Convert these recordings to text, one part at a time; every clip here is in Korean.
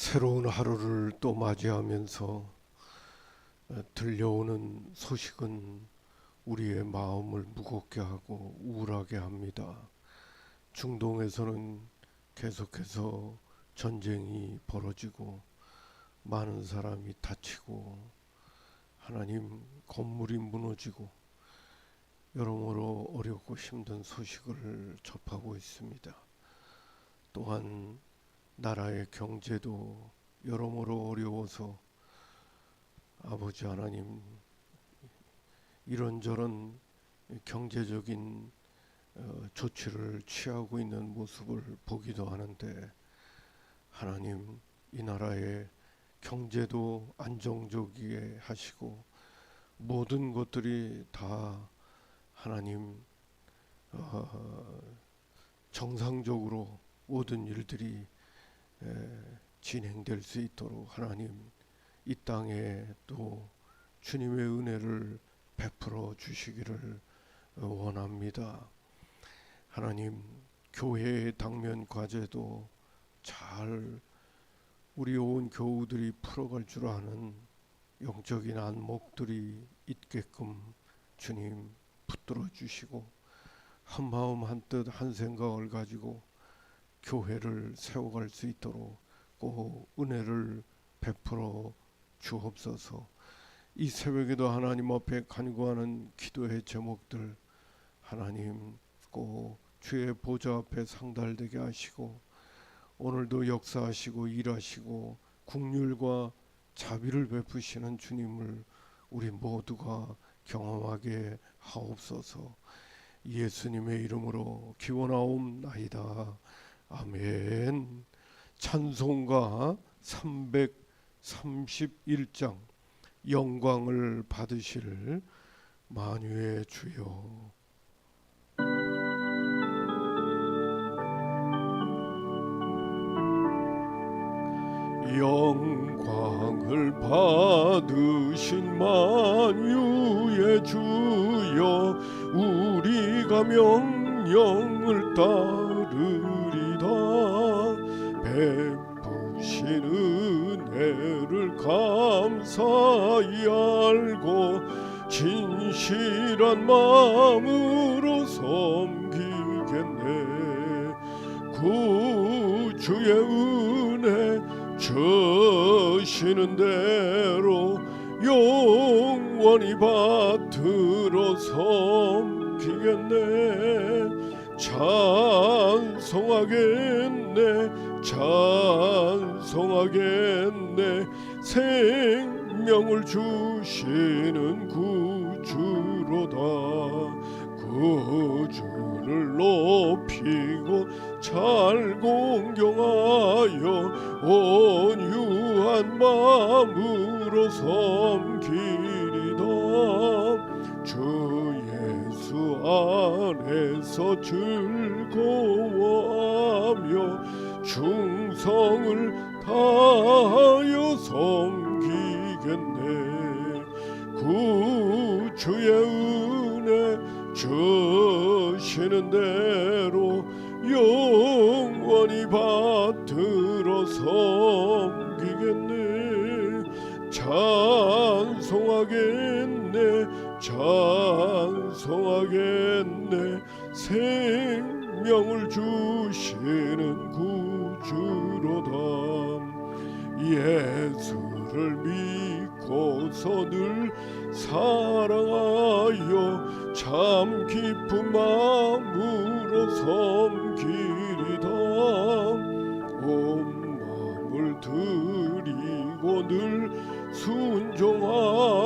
새로운 하루를 또 맞이하면서 어, 들려오는 소식은 우리의 마음을 무겁게 하고 우울하게 합니다. 중동에서는 계속해서 전쟁이 벌어지고 많은 사람이 다치고 하나님 건물이 무너지고 여러모로 어렵고 힘든 소식을 접하고 있습니다. 또한 나라의 경제도 여러모로 어려워서 아버지 하나님 이런저런 경제적인 어, 조치를 취하고 있는 모습을 보기도 하는데 하나님 이 나라의 경제도 안정적이게 하시고 모든 것들이 다 하나님 어, 정상적으로 모든 일들이 에, 진행될 수 있도록 하나님 이 땅에 또 주님의 은혜를 베풀어 주시기를 어, 원합니다. 하나님 교회의 당면 과제도 잘 우리 온 교우들이 풀어갈 줄 아는 영적인 안목들이 있게끔 주님 붙들어 주시고 한 마음 한 뜻 한 생각을 가지고 교회를 세워갈 수 있도록 꼭 은혜를 베풀어 주옵소서. 이 새벽에도 하나님 앞에 간구하는 기도의 제목들 하나님 꼭 주의 보좌 앞에 상달되게 하시고 오늘도 역사하시고 일하시고 국률과 자비를 베푸시는 주님을 우리 모두가 경험하게 하옵소서. 예수님의 이름으로 기원하옵나이다. 아멘. 찬송가 331장 영광을 받으실 만유의 주여 영광을 받으신 만유의 주여 우리가 명령을 따르리다 베푸신 은혜를 감사히 알고 진실한 마음으로 섬기겠네. 구주의 은혜 주시는 대로 영원히 받들어 섬기겠네. 찬송하겠네 찬송하겠네. 생명을 주시는 구주로다. 구주를 높이고 잘 공경하여 온유한 마음으로 섬기리다. 주 예수 안에서 즐거워하며 충성을 다하여 섬기겠네. 구주의 은혜 주시는 대로 영원히 받들어 섬기겠네. 찬송하겠네 찬송하겠네. 생명을 주 예수를 믿고서 늘 사랑하여 참 깊은 마음으로 섬기리다. 온 마음을 드리고 늘 순종하며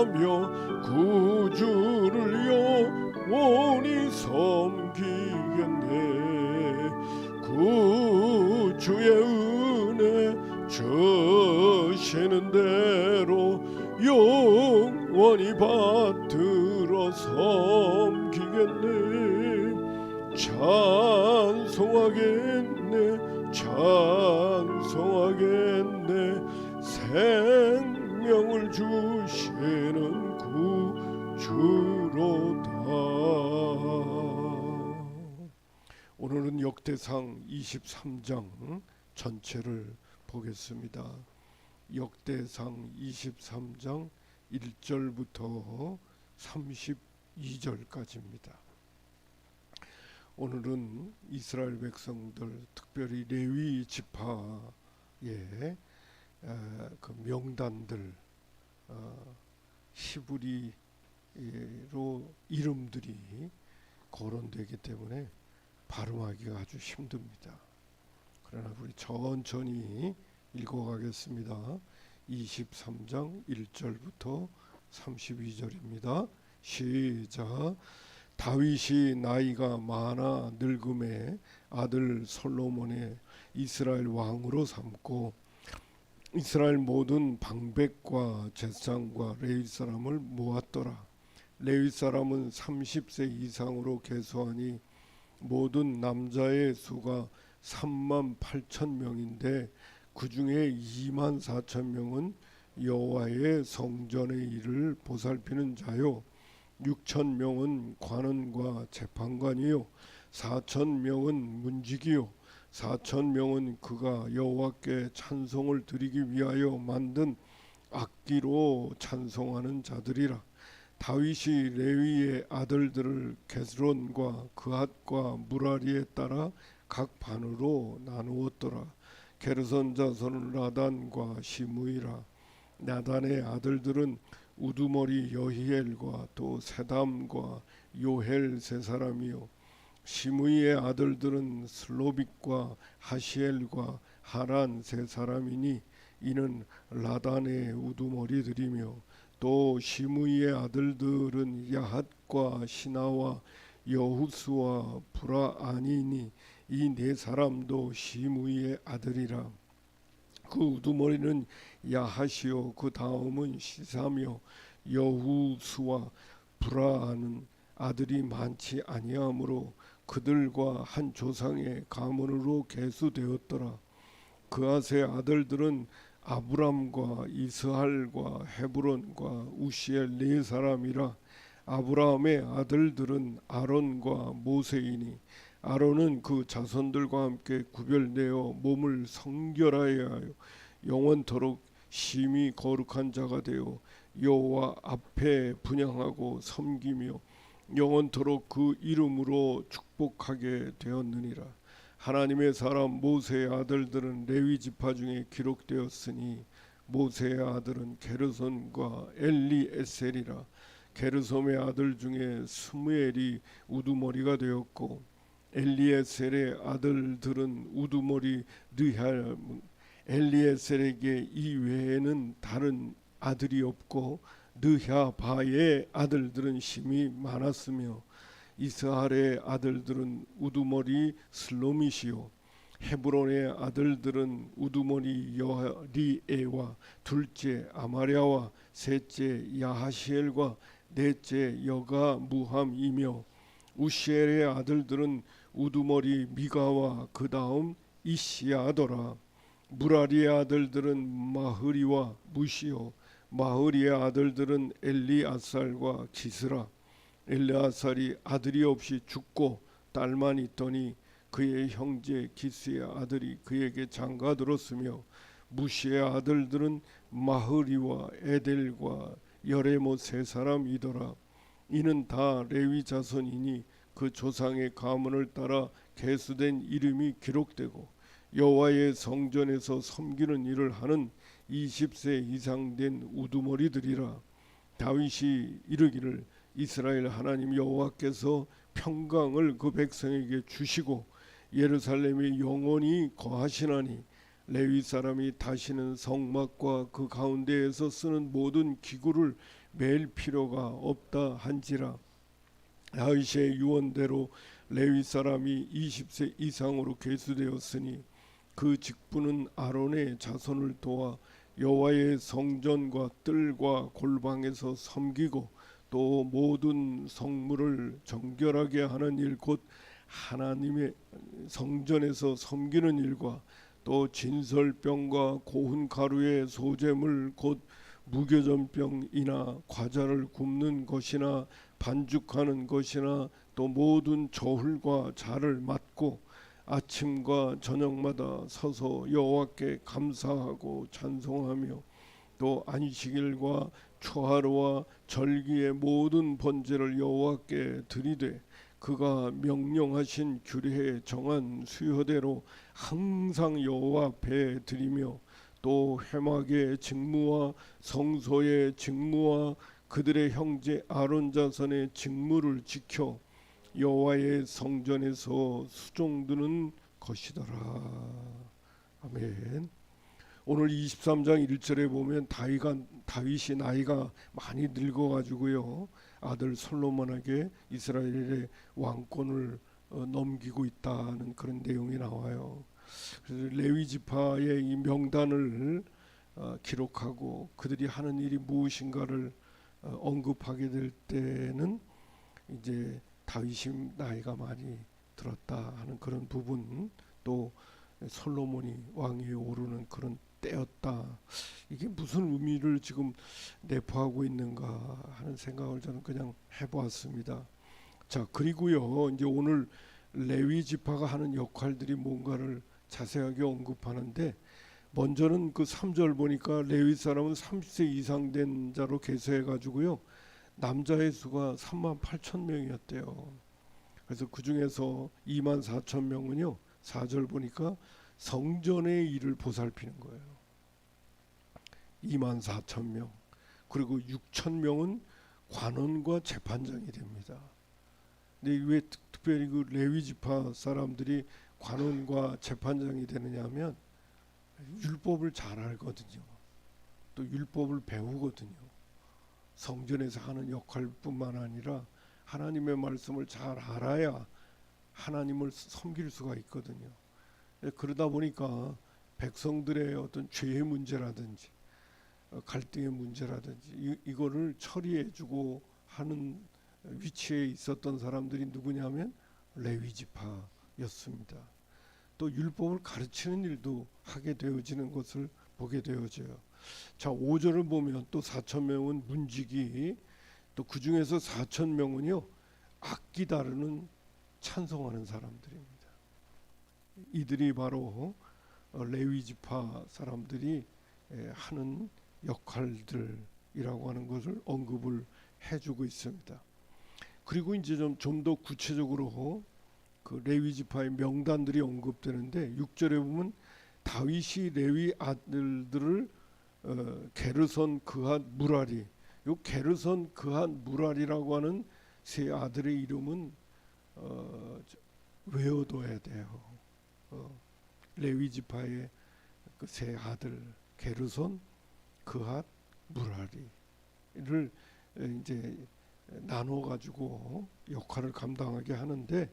역대상 23장 전체를 보겠습니다. 역대상 23장 1절부터 32절까지입니다. 오늘은 이스라엘 백성들 특별히 레위 지파의 에, 그 명단들 어, 히브리로 이름들이 거론되기 때문에 발음하기가 아주 힘듭니다. 그러나 우리 천천히 읽어가겠습니다. 23장 1절부터 32절입니다. 시작. 다윗이 나이가 많아 늙음에 아들 솔로몬의 이스라엘 왕으로 삼고 이스라엘 모든 방백과 제사장과 레위 사람을 모았더라. 레위 사람은 30세 이상으로 계수하니 모든 남자의 수가 3만 8천 명인데 그 중에 2만 4천 명은 여호와의 성전의 일을 보살피는 자요. 6천 명은 관원과 재판관이요. 4천 명은 문지기요. 4천 명은 그가 여호와께 찬송을 드리기 위하여 만든 악기로 찬송하는 자들이라 다윗이 레위의 아들들을 게스론과 그핫과 무라리에 따라 각 반으로 나누었더라. 게르선 자손은 라단과 시무이라. 나단의 아들들은 우두머리 여히엘과 또 세담과 요헬 세 사람이요. 시므이의 아들들은 슬로빅과 하시엘과 하란 세 사람이니 이는 라단의 우두머리들이며 또 시므이의 아들들은 야핫과 시나와 여후스와 브라아니니 이 네 사람도 시므이의 아들이라. 그 우두머리는 야하시오 그 다음은 시사며 여후수와 브라하는 아들이 많지 아니하므로 그들과 한 조상의 가문으로 계수되었더라. 그아의 아들들은 아브람과 이스할과 헤브론과 우시엘 네 사람이라 아브라함의 아들들은 아론과 모세이니 아론은 그 자손들과 함께 구별되어 몸을 성결하여 하여 영원토록 심히 거룩한 자가 되어 여호와 앞에 분양하고 섬기며 영원토록 그 이름으로 축복하게 되었느니라 하나님의 사람 모세의 아들들은 레위 지파 중에 기록되었으니 모세의 아들은 게르손과 엘리에셀이라. 게르솜의 아들 중에 스무엘이 우두머리가 되었고 엘리에셀의 아들들은 우두머리 느할 엘리에셀에게 이 외에는 다른 아들이 없고 느하바의 아들들은 힘이 많았으며 이스할의 아들들은 우두머리 슬로미시요 헤브론의 아들들은 우두머리 여리에와 둘째 아마랴와 셋째 야하시엘과 넷째 여가 무함이며 우시엘의 아들들은 우두머리 미가와 그 다음 이시아더라. 무라리의 아들들은 마흐리와 무시오 마흐리의 아들들은 엘리아살과 기스라 엘리아살이 아들이 없이 죽고 딸만 있더니 그의 형제 기스의 아들이 그에게 장가들었으며 무시의 아들들은 마흐리와 에델과 여레모 세 사람이더라. 이는 다 레위 자손이니 그 조상의 가문을 따라 계수된 이름이 기록되고 여호와의 성전에서 섬기는 일을 하는 20세 이상 된 우두머리들이라. 다윗이 이르기를 이스라엘 하나님 여호와께서 평강을 그 백성에게 주시고 예루살렘이 영원히 거하시나니 레위 사람이 다시는 성막과 그 가운데에서 쓰는 모든 기구를 맬 필요가 없다 한지라. 다윗의 유언대로 레위 사람이 20세 이상으로 계수되었으니 그 직분은 아론의 자손을 도와 여호와의 성전과 뜰과 골방에서 섬기고 또 모든 성물을 정결하게 하는 일 곧 하나님의 성전에서 섬기는 일과 또 진설병과 고운 가루의 소재물 곧 무교전병이나 과자를 굽는 것이나 반죽하는 것이나 또 모든 저울과 자를 맡고 아침과 저녁마다 서서 여호와께 감사하고 찬송하며 또 안식일과 초하루와 절기의 모든 번제를 여호와께 드리되 그가 명령하신 규례에 정한 수요대로 항상 여호와 앞에 드리며 또 회막의 직무와 성소의 직무와 그들의 형제 아론 자손의 직무를 지켜 여호와의 성전에서 수종드는 것이더라. 아멘. 오늘 23장 1절에 보면 다윗가 다윗이 나이가 많이 늙어 가지고요. 아들 솔로몬에게 이스라엘의 왕권을 어, 넘기고 있다는 그런 내용이 나와요. 그래서 레위 지파의 이 명단을 어, 기록하고 그들이 하는 일이 무엇인가를 어, 언급하게 될 때는 이제 다윗이 나이가 많이 들었다 하는 그런 부분 또 솔로몬이 왕위에 오르는 그런 때였다. 이게 무슨 의미를 지금 내포하고 있는가 하는 생각을 저는 그냥 해보았습니다. 자 그리고요 이제 오늘 레위 지파가 하는 역할들이 뭔가를 자세하게 언급하는데 먼저는 그 3절 보니까 레위 사람은 30세 이상 된 자로 계수해 가지고요. 남자의 수가 3만 8천 명이었대요. 그래서 그 중에서 2만 4천 명은요. 4절 보니까 성전의 일을 보살피는 거예요. 2만 4천 명. 그리고 6천 명은 관원과 재판장이 됩니다. 근데 왜 특- 특별히 그 레위 지파 사람들이 관원과 재판장이 되느냐면 율법을 잘 알거든요. 또 율법을 배우거든요. 성전에서 하는 역할뿐만 아니라 하나님의 말씀을 잘 알아야 하나님을 섬길 수가 있거든요. 예, 그러다 보니까 백성들의 어떤 죄의 문제라든지 어, 갈등의 문제라든지 이, 이거를 처리해주고 하는 위치에 있었던 사람들이 누구냐면 레위 지파였습니다. 또 율법을 가르치는 일도 하게 되어지는 것을 보게 되어져요. 자, 5절을 보면 또 4천 명은 문지기 또 그 중에서 4천 명은요 악기 다루는 찬송하는 사람들입니다. 이들이 바로 어, 레위 지파 사람들이 에, 하는 역할들이라고 하는 것을 언급을 해주고 있습니다. 그리고 이제 좀 좀 더 구체적으로 그 레위 지파의 명단들이 언급되는데 6절에 보면 다윗이 레위 아들들을 어, 게르선 그핫 무라리 요 게르선 그핫 무라리라고 하는 세 아들의 이름은 어, 저- 외워둬야 돼요. 어, 레위 지파의 그 세 아들 게르손 그핫 무라리를 에, 이제 나눠 가지고 역할을 감당하게 하는데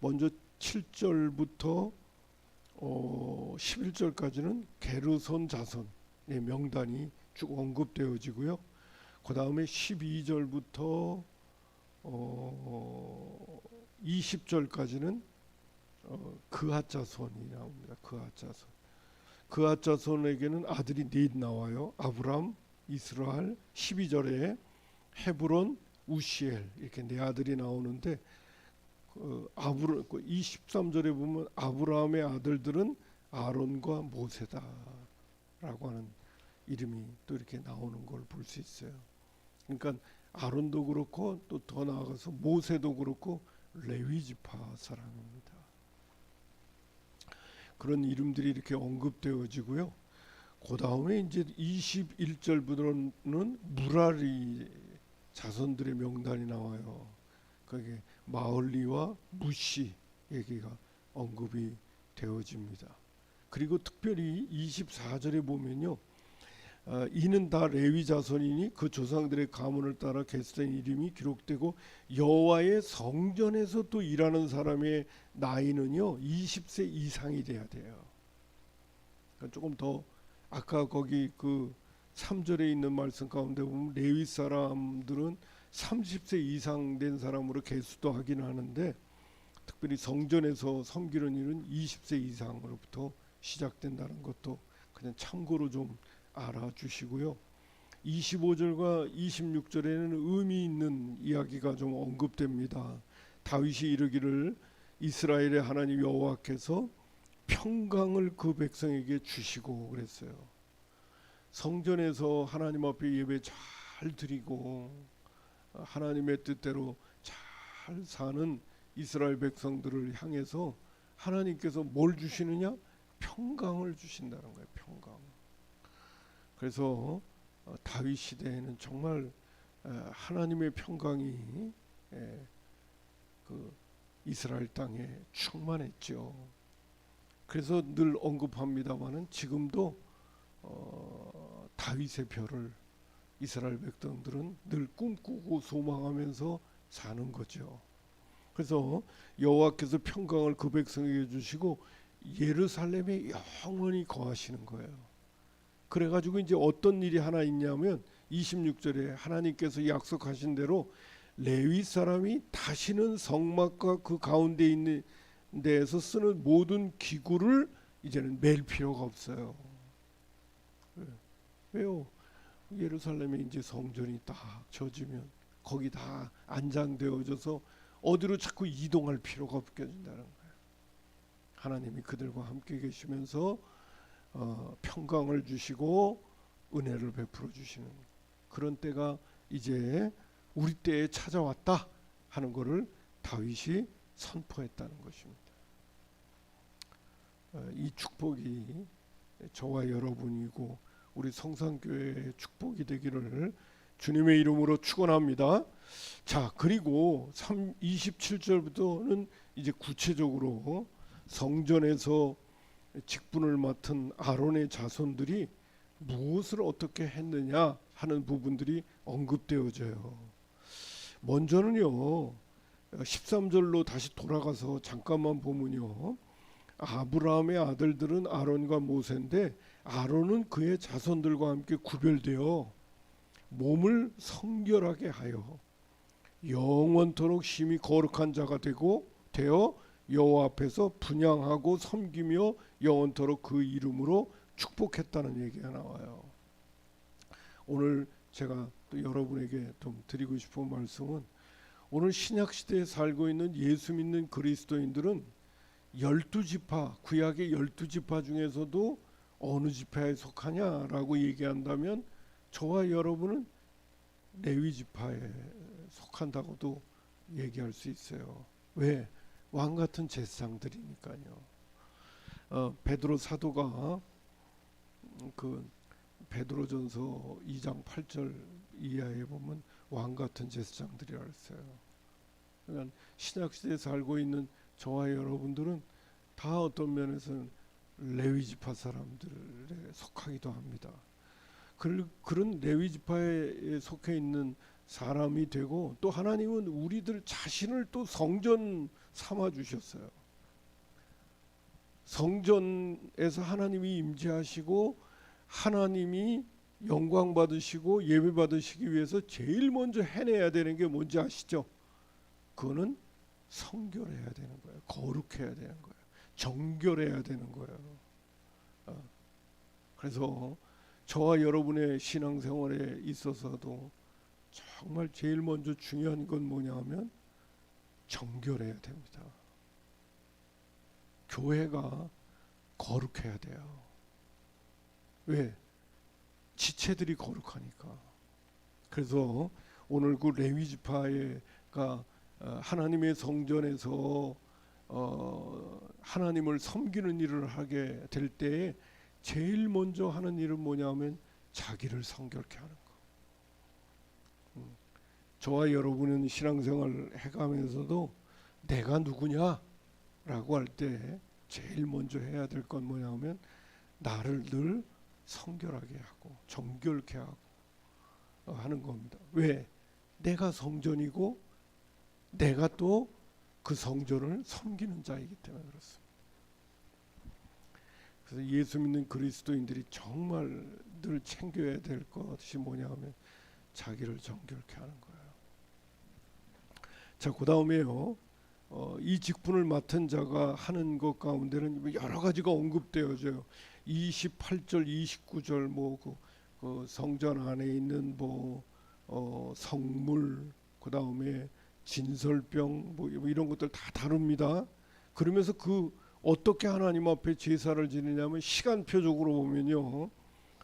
먼저 7절부터 어 11절까지는 게르손 자손의 명단이 쭉 언급되어지고요. 그 다음에 12절부터 어 20절까지는 어 그핫 자손이 나옵니다. 그핫 자손. 그핫 자손에게는 아들이 넷 나와요. 아브람, 이스라엘. 12절에 헤브론, 우시엘 이렇게 네 아들이 나오는데 그 아브라 23절에 보면 아브라함의 아들들은 아론과 모세다라고 하는 이름이 또 이렇게 나오는 걸 볼 수 있어요. 그러니까 아론도 그렇고 또 더 나아가서 모세도 그렇고 레위 지파 사람입니다. 그런 이름들이 이렇게 언급되어지고요. 그 다음에 이제 21절부터는 무라리 자손들의 명단이 나와요. 그게 마을리와 무시 얘기가 언급이 되어집니다. 그리고 특별히 24절에 보면요. 아, 이는 다 레위 자손이니 그 조상들의 가문을 따라 개수된 이름이 기록되고 여호와의 성전에서 또 일하는 사람의 나이는요 20세 이상이 돼야 돼요. 그러니까 조금 더 아까 거기 그 3절에 있는 말씀 가운데 보면 레위 사람들은 30세 이상 된 사람으로 개수도 하긴 하는데 특별히 성전에서 섬기는 일은 20세 이상으로부터 시작된다는 것도 그냥 참고로 좀 알아주시고요. 25절과 26절에는 의미 있는 이야기가 좀 언급됩니다. 다윗이 이르기를 이스라엘의 하나님 여호와께서 평강을 그 백성에게 주시고 그랬어요. 성전에서 하나님 앞에 예배 잘 드리고 하나님의 뜻대로 잘 사는 이스라엘 백성들을 향해서 하나님께서 뭘 주시느냐? 평강을 주신다는 거예요. 평강. 그래서 어, 다윗 시대에는 정말 어, 하나님의 평강이 예, 그 이스라엘 땅에 충만했죠. 그래서 늘 언급합니다만은 지금도 어, 다윗의 별을 이스라엘 백성들은 늘 꿈꾸고 소망하면서 사는 거죠. 그래서 여호와께서 평강을 그 백성에게 주시고 예루살렘에 영원히 거하시는 거예요. 그래가지고 이제 어떤 일이 하나 있냐면 26절에 하나님께서 약속하신 대로 레위 사람이 다시는 성막과 그 가운데 있는 데에서 쓰는 모든 기구를 이제는 맬 필요가 없어요. 왜? 왜요? 예루살렘에 이제 성전이 딱 져지면 거기 다 안장되어져서 어디로 자꾸 이동할 필요가 없게 된다는 거예요. 하나님이 그들과 함께 계시면서 어, 평강을 주시고 은혜를 베풀어 주시는 그런 때가 이제 우리 때에 찾아왔다 하는 것을 다윗이 선포했다는 것입니다. 어, 이 축복이 저와 여러분이고 우리 성산교회의 축복이 되기를 주님의 이름으로 축원합니다. 자, 그리고 3 27절부터는 이제 구체적으로 성전에서 직분을 맡은 아론의 자손들이 무엇을 어떻게 했느냐 하는 부분들이 언급되어져요. 먼저는요. 13절로 다시 돌아가서 잠깐만 보면요. 아브라함의 아들들은 아론과 모세인데 아론은 그의 자손들과 함께 구별되어 몸을 성결하게 하여 영원토록 심히 거룩한 자가 되고 되어 여호와 앞에서 분양하고 섬기며 영원토록 그 이름으로 축복했다는 얘기가 나와요. 오늘 제가 또 여러분에게 좀 드리고 싶은 말씀은 오늘 신약 시대에 살고 있는 예수 믿는 그리스도인들은 열두 지파 구약의 열두 지파 중에서도 어느 지파에 속하냐라고 얘기한다면 저와 여러분은 레위 지파에 속한다고도 얘기할 수 있어요. 왜? 왕 같은 제사장들이니까요. 어, 베드로 사도가 그 베드로전서 2장 8절 이하에 보면 왕 같은 제사장들이라 했어요. 그러니까 신약 시대에 살고 있는 저와 여러분들은 다 어떤 면에서는 레위 지파 사람들에 속하기도 합니다. 그, 그런 레위 지파에 속해 있는 사람이 되고 또 하나님은 우리들 자신을 또 성전 삼아 주셨어요. 성전에서 하나님이 임재하시고 하나님이 영광 받으시고 예배 받으시기 위해서 제일 먼저 해내야 되는 게 뭔지 아시죠? 그거는 성결해야 되는 거예요. 거룩해야 되는 거예요. 정결해야 되는 거예요. 어. 그래서 저와 여러분의 신앙생활에 있어서도 정말 제일 먼저 중요한 건 뭐냐면 정결해야 됩니다. 교회가 거룩해야 돼요. 왜? 지체들이 거룩하니까. 그래서 오늘 그 레위 지파가 어, 하나님의 성전에서 어, 하나님을 섬기는 일을 하게 될 때에 제일 먼저 하는 일은 뭐냐면 자기를 성결케 하는 거. 음, 저와 여러분은 신앙생활 해가면서도 내가 누구냐라고 할 때 제일 먼저 해야 될 건 뭐냐면 나를 늘 성결하게 하고 정결케 하고 어, 하는 겁니다. 왜? 내가 성전이고 내가 또 그 성전을 섬기는 자이기 때문에 그렇습니다. 그래서 예수 믿는 그리스도인들이 정말 늘 챙겨야 될 것이 뭐냐면 자기를 정결케 하는 거예요. 자, 그 다음에요. 어, 이 직분을 맡은 자가 하는 것 가운데는 여러 가지가 언급되어져요. 28절, 29절 뭐그 그 성전 안에 있는 뭐 어, 성물 그 다음에 진설병 뭐 이런 것들 다 다룹니다. 그러면서 그 어떻게 하나님 앞에 제사를 지내냐면 시간표적으로 보면요.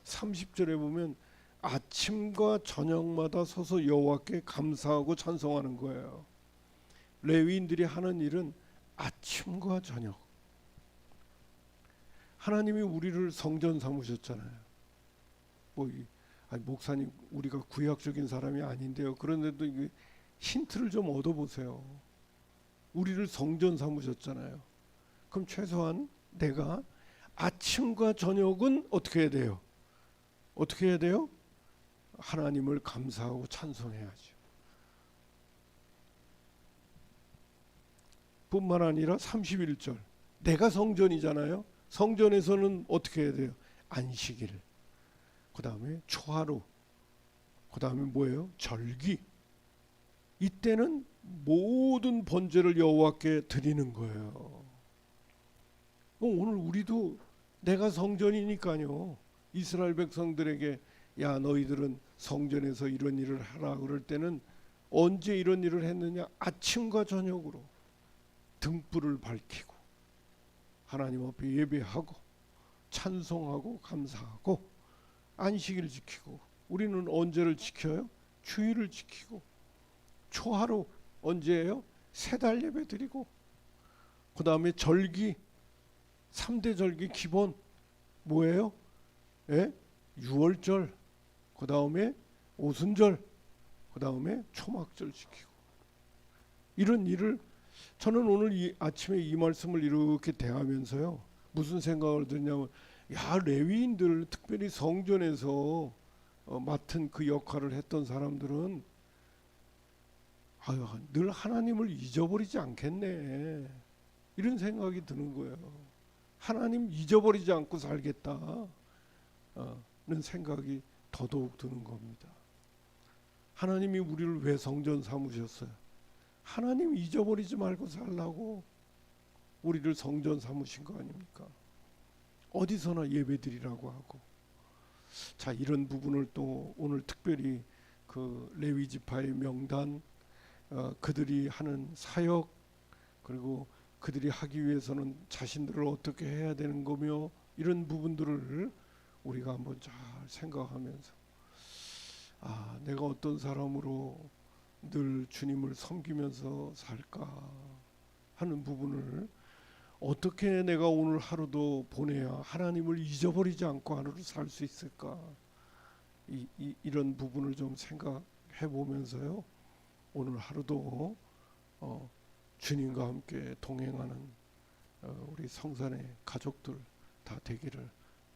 30절에 보면 아침과 저녁마다 서서 여호와께 감사하고 찬송하는 거예요. 레위인들이 하는 일은 아침과 저녁. 하나님이 우리를 성전 삼으셨잖아요. 뭐 이, 아니, 목사님 우리가 구약적인 사람이 아닌데요. 그런데도 힌트를 좀 얻어보세요. 우리를 성전 삼으셨잖아요. 그럼 최소한 내가 아침과 저녁은 어떻게 해야 돼요? 어떻게 해야 돼요? 하나님을 감사하고 찬송해야죠. 뿐만 아니라 31절 내가 성전이잖아요. 성전에서는 어떻게 해야 돼요? 안식일. 그다음에 초하루. 그다음에 뭐예요? 절기. 이때는 모든 번제를 여호와께 드리는 거예요. 그럼 오늘 우리도 내가 성전이니까요. 이스라엘 백성들에게 야 너희들은 성전에서 이런 일을 하라 그럴 때는 언제 이런 일을 했느냐? 아침과 저녁으로 등불을 밝히고 하나님 앞에 예배하고 찬송하고 감사하고 안식일 지키고 우리는 언제를 지켜요? 주일을 지키고 초하루 언제예요? 세 달 예배 드리고 그 다음에 절기 3대 절기 기본 뭐예요? 예? 6월절 그 다음에 오순절 그 다음에 초막절 지키고 이런 일을 저는 오늘 이 아침에 이 말씀을 이렇게 대하면서요 무슨 생각을 드냐면 야 레위인들 특별히 성전에서 어, 맡은 그 역할을 했던 사람들은 아유 늘 하나님을 잊어버리지 않겠네 이런 생각이 드는 거예요. 하나님 잊어버리지 않고 살겠다는 생각이 더더욱 드는 겁니다. 하나님이 우리를 왜 성전 삼으셨어요? 하나님 잊어버리지 말고 살라고 우리를 성전 삼으신 거 아닙니까? 어디서나 예배드리라고 하고 자 이런 부분을 또 오늘 특별히 그 레위 지파의 명단 어, 그들이 하는 사역 그리고 그들이 하기 위해서는 자신들을 어떻게 해야 되는 거며 이런 부분들을 우리가 한번 잘 생각하면서 아 내가 어떤 사람으로 늘 주님을 섬기면서 살까 하는 부분을 어떻게 내가 오늘 하루도 보내야 하나님을 잊어버리지 않고 하루를 살 수 있을까? 이, 이, 이런 부분을 좀 생각해 보면서요. 오늘 하루도 어, 주님과 함께 동행하는 어, 우리 성산의 가족들 다 되기를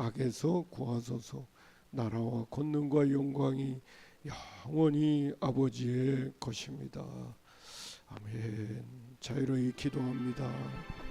악에서 구하소서. 나라와 권능과 영광이 영원히 아버지의 것입니다. 아멘. 자유로이 기도합니다.